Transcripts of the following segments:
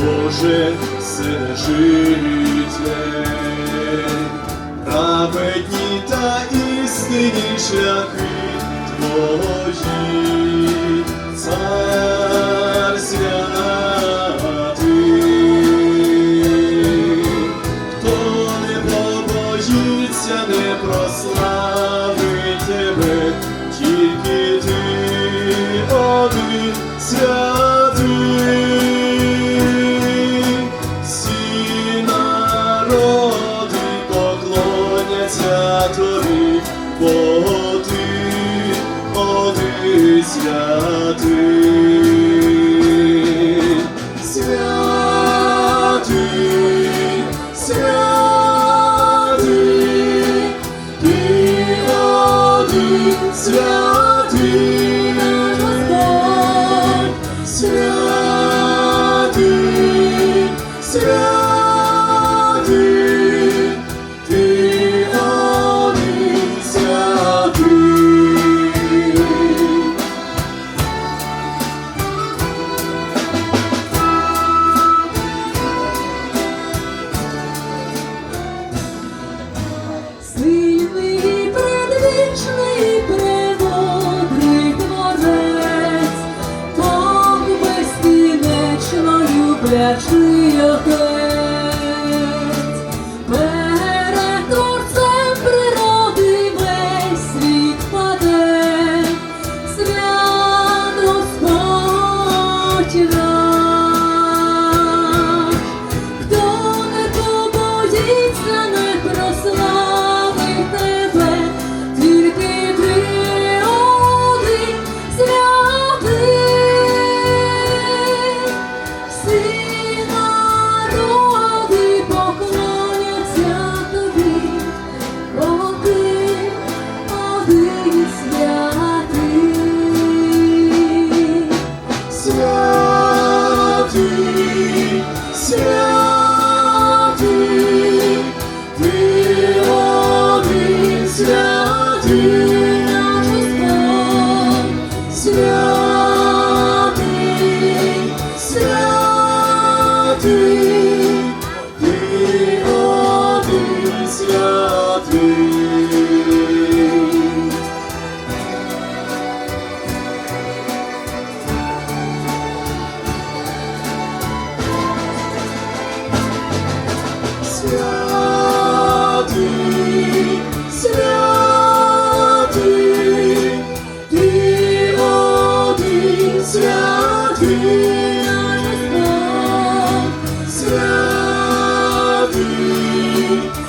Боже, життя, праведні та істинні шляхи Твої, цар святий, хто не побоїться, не прославить тебе, тільки ти один святий, бо ти один святий, святий, святий, ти один святий, люблячий отець, перед природи весь світ паде, свят Господь. Хто не побоїться, не святий, Наш Господь, святий, святий, ти один святий. Святий, святий, ти один святий, наш Господь, святий,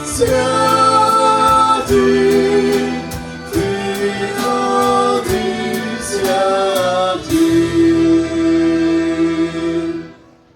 святий.